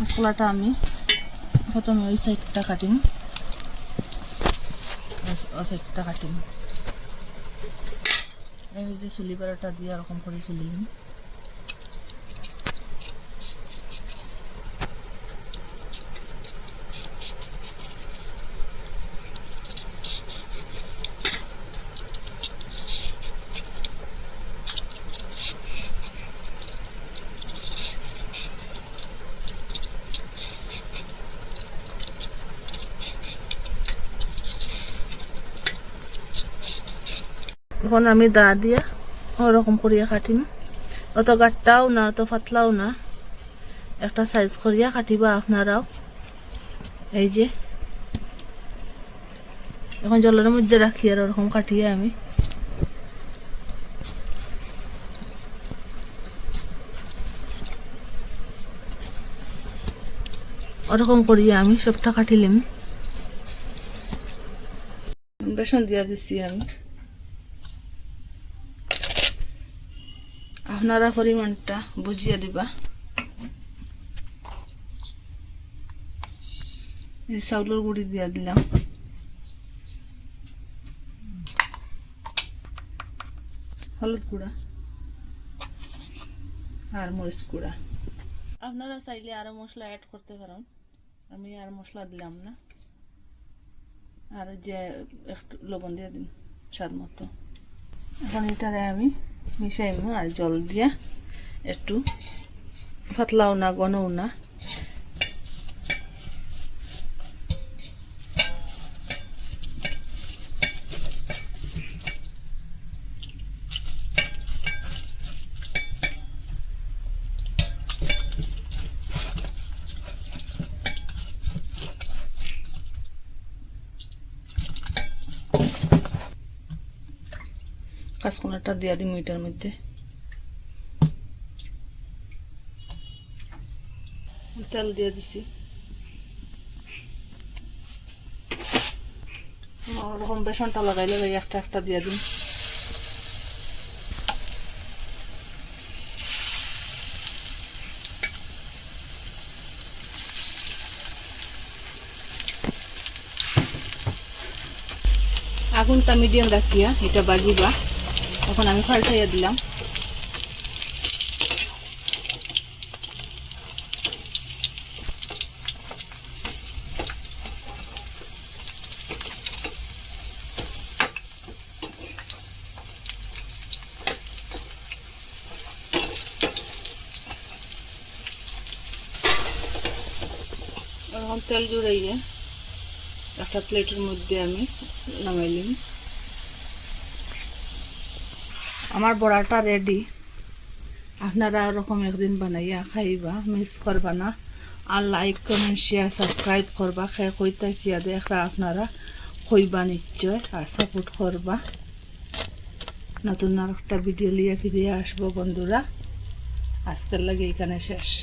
কাঁচকলাটা আমি প্রথমে ওই সাইডটা কাটিম। ওই সাইডটা কাটিম। এই যে চুলি বারোটা দিয়ে এরকম করে চুলিলিম এখন আমি দা দিয়া ওরকম করিয়া কাটিম। অত গাটটাও না, অত পাতলাও না। একটা সাইজ করিয়া কাটিবা আপনারাও। এই যে। এখন জলের মধ্যে রাখি আর ওরকম কাটিয়ে আমি। ওরকম করিয়া আমি সবটা কাটিলাম। বেসন দিয়া দিছি আমি। আপনারা পরিমাণটা বুঝিয়ে দিবা। চাউলের গুঁড়ি দিয়া দিলাম। হলুদ গুঁড়া আর মরিচ গুঁড়া। আপনারা চাইলে আরও মশলা অ্যাড করতে পারেন। আমি আর মশলা দিলাম না। আর যে একটু লবণ দিয়ে দিন, স্বাদ মতো। এখন এটারে আমি মিশাইমু আর জল দিয়া একটু পাতলাও না ঘনও না। কাঁচকলাটা দিয়া দিম এটার মধ্যে। তেল দিয়ে দিছি। ওরকম বেসনটা লাগাইলে একটা একটা দিয়ে দিন। আগুনটা মিডিয়াম রাখিয়া এটা বাজিবা। এখন আমি ফাল্টাইয়া দিলাম। তেল জুড়াইয়ে একটা প্লেটের মধ্যে আমি নামাইলিম আমার বড়াটা রেডি আপনারা ওরকম একদিন বানাইয়া খাইবা মিস করবা না। আর লাইক কমেন্ট শেয়ার সাবস্ক্রাইব করবা। খেয়ে কইতা কিয়া দেখা আপনারা কইবা নিশ্চয় আর সাপোর্ট করবা। নতুন আর একটা ভিডিও নিয়ে ফিরিয়ে আসব বন্ধুরা। আজকের লাগে এখানে শেষ।